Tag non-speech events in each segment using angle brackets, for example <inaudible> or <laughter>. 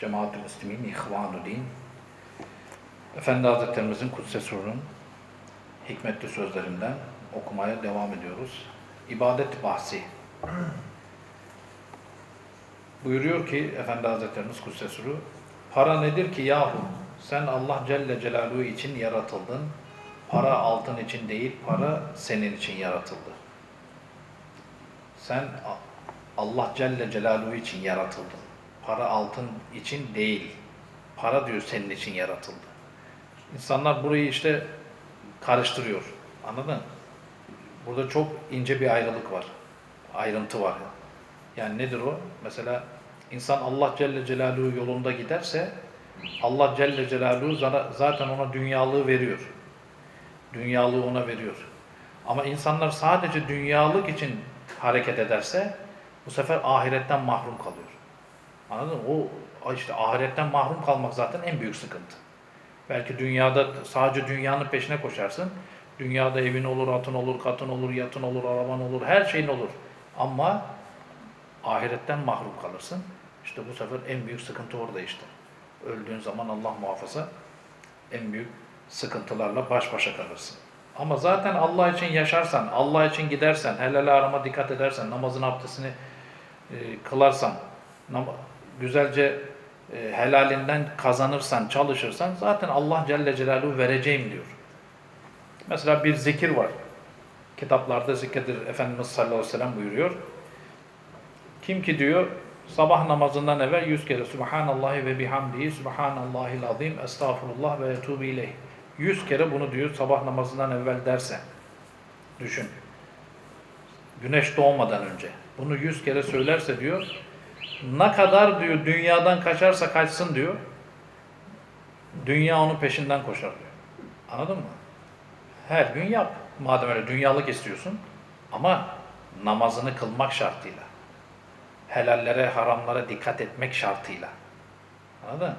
Cemaat-ı Müslümin, İhvan-ı Din, Efendi Hazretlerimizin Kudüs'e hikmetli sözlerinden okumaya devam ediyoruz. İbadet bahsi. Buyuruyor ki Efendi Hazretlerimiz Kudüs'e para nedir ki yahu? Sen Allah Celle Celaluhu için yaratıldın. Para altın için değil, para senin için yaratıldı. Sen Allah Celle Celaluhu için yaratıldın. Para altın için değil. Para diyor senin için yaratıldı. İnsanlar burayı işte karıştırıyor. Anladın? Burada çok ince bir ayrılık var. Ayrıntı var. Yani nedir o? Mesela insan Allah Celle Celaluhu yolunda giderse Allah Celle Celaluhu zaten ona dünyalığı veriyor. Dünyalığı ona veriyor. Ama insanlar sadece dünyalık için hareket ederse bu sefer ahiretten mahrum kalıyor. Anladın mı? O işte ahiretten mahrum kalmak zaten en büyük sıkıntı. Belki dünyada sadece dünyanın peşine koşarsın. Dünyada evin olur, atın olur, katın olur, yatın olur, araban olur, her şeyin olur. Ama ahiretten mahrum kalırsın. İşte bu sefer en büyük sıkıntı orada işte. Öldüğün zaman Allah muhafaza en büyük sıkıntılarla baş başa kalırsın. Ama zaten Allah için yaşarsan, Allah için gidersen, helal arama dikkat edersen, namazın abdestini e, kılarsan, güzelce e, helalinden kazanırsan, çalışırsan zaten Allah Celle Celaluhu vereceğim diyor. Mesela bir zikir var. Kitaplarda zikredir Efendimiz sallallahu aleyhi ve sellem buyuruyor. Kim ki diyor sabah namazından evvel yüz kere Subhanallahi ve bihamdihi Subhanallahil azim estağfurullah ve etubu ileyh. Yüz kere bunu diyor sabah namazından evvel derse. Düşün. Güneş doğmadan önce. Bunu yüz kere söylerse diyor ne kadar diyor dünyadan kaçarsa kaçsın diyor. Dünya onun peşinden koşar diyor. Anladın mı? Her gün yap. Madem öyle dünyalık istiyorsun. Ama namazını kılmak şartıyla. Helallere, haramlara dikkat etmek şartıyla. Anladın?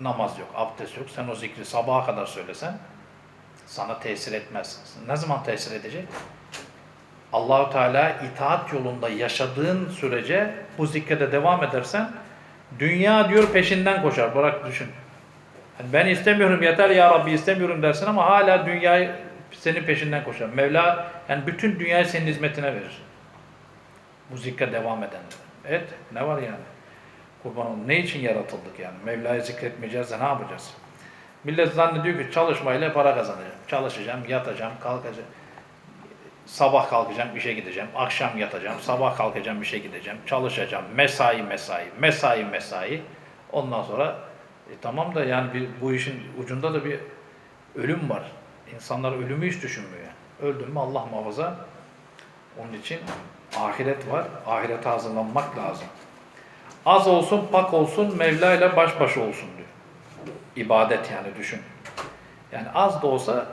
Namaz yok, abdest yok. Sen o zikri sabaha kadar söylesen sana tesir etmez. Ne zaman tesir edecek? Allahu Teala itaat yolunda yaşadığın sürece bu zikrede devam edersen dünya diyor peşinden koşar. Bırak düşün. Yani ben istemiyorum yeter ya Rabbi istemiyorum dersin ama hala dünyayı senin peşinden koşar. Mevla yani bütün dünyayı senin hizmetine verir. Bu zikre devam eden. Evet ne var yani? Kurban. Ne için yaratıldık yani? Mevla'yı zikretmeyeceğiz de ne yapacağız? Millet zannediyor ki çalışmayla para kazanacağım. Çalışacağım, yatacağım, kalkacağım. Sabah kalkacağım, işe gideceğim. Akşam yatacağım, sabah kalkacağım, işe gideceğim. Çalışacağım, mesai, mesai, mesai, mesai. Ondan sonra e, tamam da yani bir, bu işin ucunda da bir ölüm var. İnsanlar ölümü hiç düşünmüyor. Öldün mü Allah muhafaza. Onun için ahiret var. Ahirete hazırlanmak lazım. Az olsun, pak olsun, Mevla ile baş başa olsun diyor. İbadet yani düşün. Yani az da olsa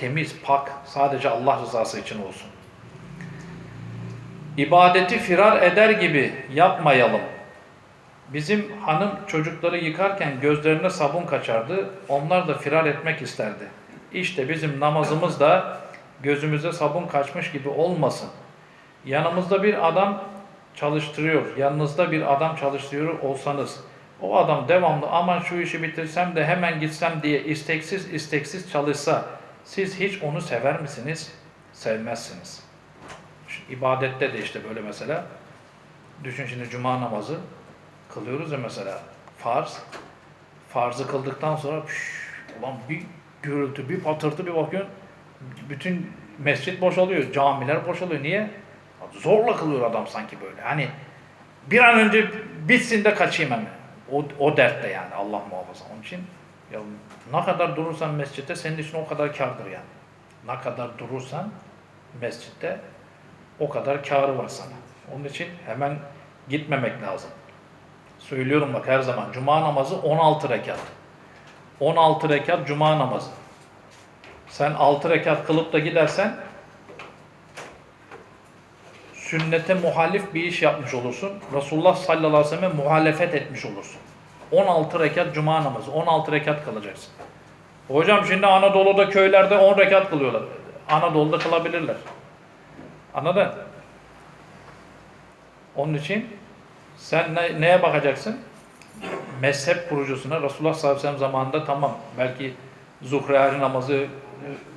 temiz, pak, sadece Allah rızası için olsun. İbadeti firar eder gibi yapmayalım. Bizim hanım çocukları yıkarken gözlerine sabun kaçardı. Onlar da firar etmek isterdi. İşte bizim namazımız da gözümüze sabun kaçmış gibi olmasın. Yanımızda bir adam çalıştırıyor, yanınızda bir adam çalıştırıyor olsanız, o adam devamlı aman şu işi bitirsem de hemen gitsem diye isteksiz isteksiz çalışsa, siz hiç onu sever misiniz? Sevmezsiniz. Şimdi ibadette de işte böyle mesela, düşün şimdi cuma namazı kılıyoruz ya mesela, farz, farzı kıldıktan sonra püş, ulan bir gürültü, bir patırtı bir bakıyorsun, bütün mescit boşalıyor, camiler boşalıyor. Niye? Zorla kılıyor adam sanki böyle. Hani bir an önce bitsin de kaçayım hemen. O, o dertte yani Allah muhafaza. Onun için ya ne kadar durursan mescitte senin için o kadar kardır yani. Ne kadar durursan mescitte o kadar karı var sana. Onun için hemen gitmemek lazım. Söylüyorum bak her zaman. Cuma namazı 16 rekat. 16 rekat cuma namazı. Sen 6 rekat kılıp da gidersen sünnete muhalif bir iş yapmış olursun. Resulullah sallallahu aleyhi ve sellem muhalefet etmiş olursun. 16 rekat cuma namazı, 16 rekat kılacaksın. Hocam şimdi Anadolu'da köylerde 10 rekat kılıyorlar. Anadolu'da kılabilirler. Anladın? Onun için sen ne, neye bakacaksın? mezhep kurucusuna Resulullah sallallahu aleyhi ve sellem zamanında tamam belki zuhriyari namazı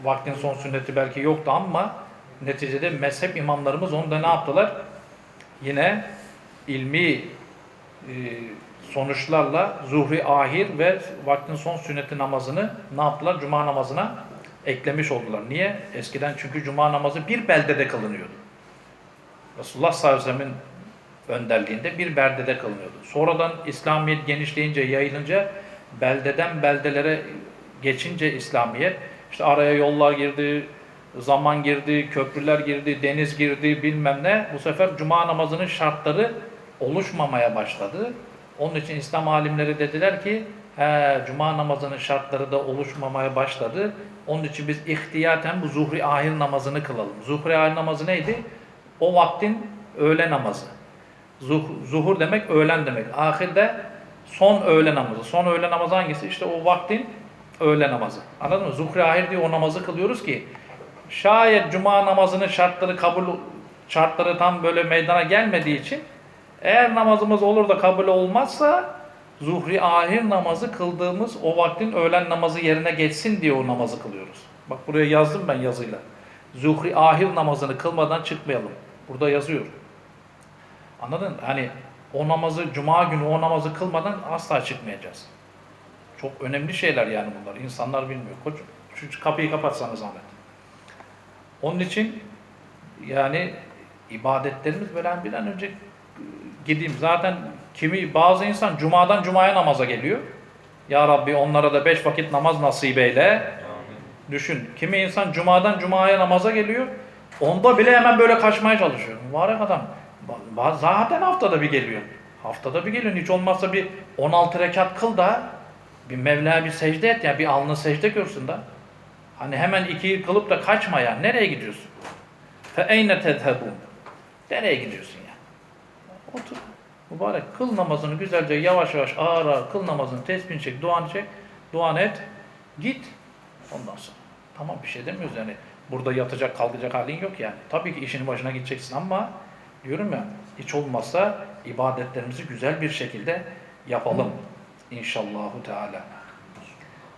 vaktin son sünneti belki yoktu ama neticede mezhep imamlarımız onda ne yaptılar? Yine ilmi e, sonuçlarla zuhri ahir ve vaktin son sünneti namazını ne yaptılar? Cuma namazına eklemiş oldular. Niye? Eskiden çünkü cuma namazı bir beldede kılınıyordu. Resulullah sallallahu aleyhi ve sellem'in önderliğinde bir beldede kılınıyordu. Sonradan İslamiyet genişleyince, yayılınca beldeden beldelere geçince İslamiyet işte araya yollar girdi, zaman girdi, köprüler girdi, deniz girdi bilmem ne. Bu sefer cuma namazının şartları oluşmamaya başladı. Onun için İslam alimleri dediler ki he, cuma namazının şartları da oluşmamaya başladı. Onun için biz ihtiyaten bu zuhri ahir namazını kılalım. Zuhri ahir namazı neydi? O vaktin öğle namazı. Zuh- zuhur demek öğlen demek. Ahirde son öğle namazı. Son öğle namazı hangisi? İşte o vaktin öğle namazı. Anladın mı? Zuhri ahir diye o namazı kılıyoruz ki şayet cuma namazının şartları kabul şartları tam böyle meydana gelmediği için eğer namazımız olur da kabul olmazsa zuhri ahir namazı kıldığımız o vaktin öğlen namazı yerine geçsin diye o namazı kılıyoruz. Bak buraya yazdım ben yazıyla. Zuhri ahir namazını kılmadan çıkmayalım. Burada yazıyor. Anladın mı? Hani o namazı, cuma günü o namazı kılmadan asla çıkmayacağız. Çok önemli şeyler yani bunlar. İnsanlar bilmiyor. Koç, şu kapıyı kapatsanız zahmet. Onun için yani ibadetlerimiz böyle bir an önce gideyim. Zaten kimi bazı insan cumadan cumaya namaza geliyor. Ya Rabbi onlara da beş vakit namaz nasip eyle. Düşün. Kimi insan cumadan cumaya namaza geliyor. Onda bile hemen böyle kaçmaya çalışıyor. Mübarek adam. Zaten haftada bir geliyor. Haftada bir geliyor. Hiç olmazsa bir 16 rekat kıl da bir Mevla'ya bir secde et ya. Bir alnı secde görsün da. Hani hemen ikiyi kılıp da kaçma ya. Nereye gidiyorsun? Fe eyne tezhebun. Nereye gidiyorsun? Otur. Mübarek kıl namazını güzelce yavaş yavaş ağır ağır kıl namazını tesbih çek, duanı çek, duan et. Git. Ondan sonra. Tamam bir şey demiyoruz yani. Burada yatacak kalkacak halin yok yani. Tabii ki işinin başına gideceksin ama diyorum ya hiç olmazsa ibadetlerimizi güzel bir şekilde yapalım. İnşallahu Teala.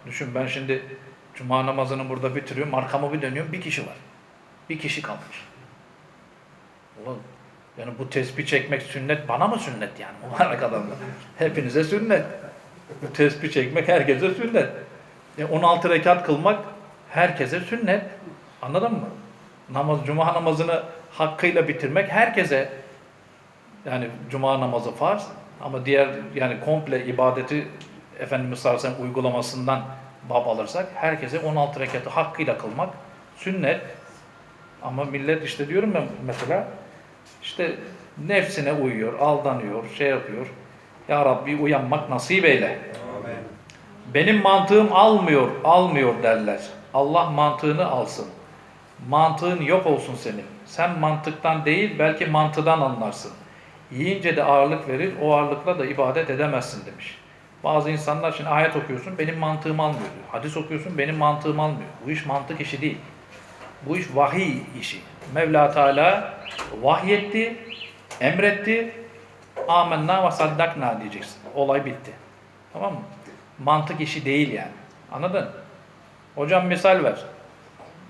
Düşün ben şimdi cuma namazını burada bitiriyorum. Arkamı bir dönüyorum. Bir kişi var. Bir kişi kalmış. Ulan yani bu tesbih çekmek sünnet bana mı sünnet yani <laughs> mübarek adamlar? Hepinize sünnet. Bu tesbih çekmek herkese sünnet. E 16 rekat kılmak herkese sünnet. Anladın mı? Namaz, cuma namazını hakkıyla bitirmek herkese yani cuma namazı farz ama diğer yani komple ibadeti Efendimiz sallallahu uygulamasından bab alırsak herkese 16 rekatı hakkıyla kılmak sünnet. Ama millet işte diyorum ben mesela işte nefsine uyuyor, aldanıyor, şey yapıyor. Ya Rabbi uyanmak nasip eyle. Benim mantığım almıyor, almıyor derler. Allah mantığını alsın. Mantığın yok olsun senin. Sen mantıktan değil belki mantıdan anlarsın. Yiyince de ağırlık verir, o ağırlıkla da ibadet edemezsin demiş. Bazı insanlar şimdi ayet okuyorsun, benim mantığım almıyor diyor. Hadis okuyorsun, benim mantığım almıyor. Bu iş mantık işi değil. Bu iş vahiy işi. Mevla Teala vahyetti, emretti, amenna ve saddakna diyeceksin. Olay bitti. Tamam mı? Mantık işi değil yani. Anladın? Hocam misal ver.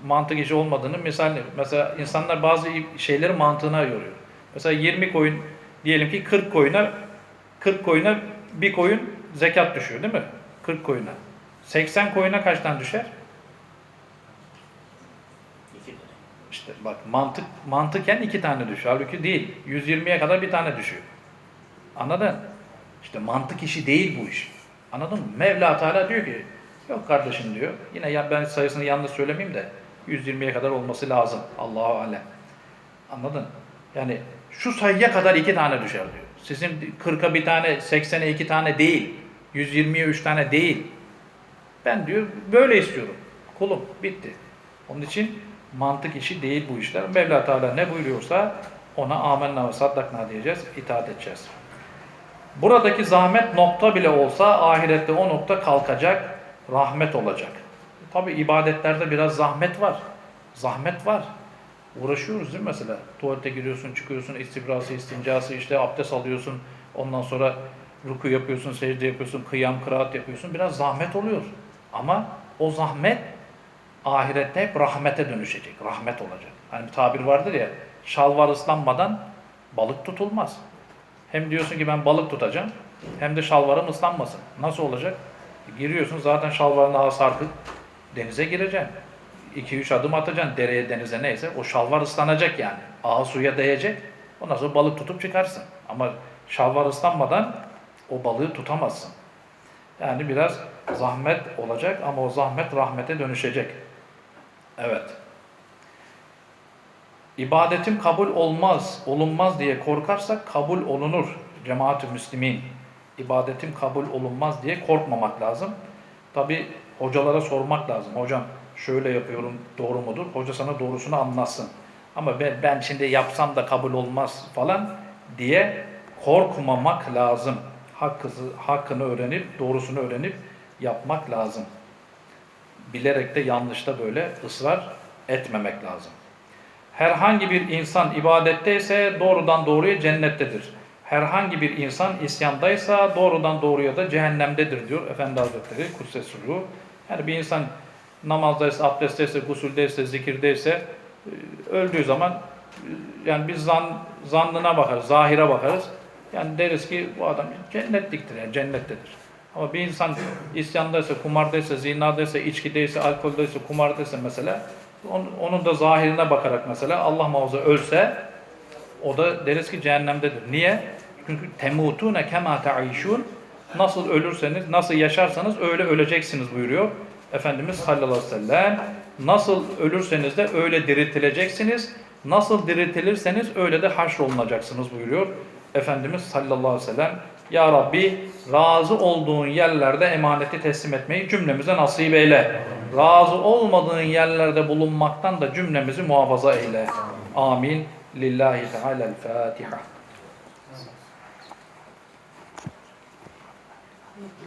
Mantık işi olmadığını misal Mesela insanlar bazı şeyleri mantığına yoruyor. Mesela 20 koyun diyelim ki 40 koyuna 40 koyuna bir koyun zekat düşüyor değil mi? 40 koyuna. 80 koyuna kaç tane düşer? İşte bak mantık mantıken iki tane düşüyor. Halbuki değil. 120'ye kadar bir tane düşüyor. Anladın? İşte mantık işi değil bu iş. Anladın mı? Mevla Teala diyor ki yok kardeşim diyor. Yine ya ben sayısını yanlış söylemeyeyim de 120'ye kadar olması lazım. Allahu alem. Anladın? Yani şu sayıya kadar iki tane düşer diyor. Sizin 40'a bir tane, 80'e iki tane değil. 120'ye üç tane değil. Ben diyor böyle istiyorum. Kulum bitti. Onun için mantık işi değil bu işler. Mevla Teala ne buyuruyorsa ona amenna ve saddakna diyeceğiz, itaat edeceğiz. Buradaki zahmet nokta bile olsa ahirette o nokta kalkacak, rahmet olacak. Tabi ibadetlerde biraz zahmet var. Zahmet var. Uğraşıyoruz değil mi mesela? Tuvalete giriyorsun, çıkıyorsun, istibrası, istincası, işte abdest alıyorsun. Ondan sonra ruku yapıyorsun, secde yapıyorsun, kıyam, kıraat yapıyorsun. Biraz zahmet oluyor. Ama o zahmet ahirette hep rahmete dönüşecek. Rahmet olacak. Hani bir tabir vardır ya, şalvar ıslanmadan balık tutulmaz. Hem diyorsun ki ben balık tutacağım, hem de şalvarım ıslanmasın. Nasıl olacak? Giriyorsun zaten şalvarın sarkık, denize gireceksin. 2-3 adım atacaksın dereye, denize neyse. O şalvar ıslanacak yani. Ağı suya değecek. Ondan sonra balık tutup çıkarsın. Ama şalvar ıslanmadan o balığı tutamazsın. Yani biraz zahmet olacak ama o zahmet rahmete dönüşecek. Evet. İbadetim kabul olmaz, olunmaz diye korkarsak kabul olunur. Cemaat-ü Müslimin. İbadetim kabul olunmaz diye korkmamak lazım. Tabi hocalara sormak lazım. Hocam şöyle yapıyorum doğru mudur? Hoca sana doğrusunu anlatsın. Ama ben, ben şimdi yapsam da kabul olmaz falan diye korkmamak lazım. Hakkı, hakkını öğrenip, doğrusunu öğrenip yapmak lazım. Bilerek de yanlışta böyle ısrar etmemek lazım. Herhangi bir insan ibadetteyse doğrudan doğruya cennettedir. Herhangi bir insan isyandaysa doğrudan doğruya da cehennemdedir diyor Efendi Hazretleri Kudsesuluğu. Yani bir insan namazdaysa, abdestteyse, gusüldeyse, zikirdeyse e, öldüğü zaman e, yani biz zan, zannına bakarız, zahire bakarız. Yani deriz ki bu adam cennetliktir, yani cennettedir. Ama bir insan isyandaysa, kumardaysa, zinadaysa, içkideyse, alkoldeyse, kumardaysa mesela onun, da zahirine bakarak mesela Allah muhafaza ölse o da deriz ki cehennemdedir. Niye? Çünkü temutune kema taişun nasıl ölürseniz, nasıl yaşarsanız öyle öleceksiniz buyuruyor. Efendimiz sallallahu aleyhi ve sellem nasıl ölürseniz de öyle diriltileceksiniz. Nasıl diriltilirseniz öyle de haşrolunacaksınız buyuruyor. Efendimiz sallallahu aleyhi ve sellem Ya Rabbi razı olduğun yerlerde emaneti teslim etmeyi cümlemize nasip eyle. Razı olmadığın yerlerde bulunmaktan da cümlemizi muhafaza eyle. Amin. Lillahi Teala'l-Fatiha.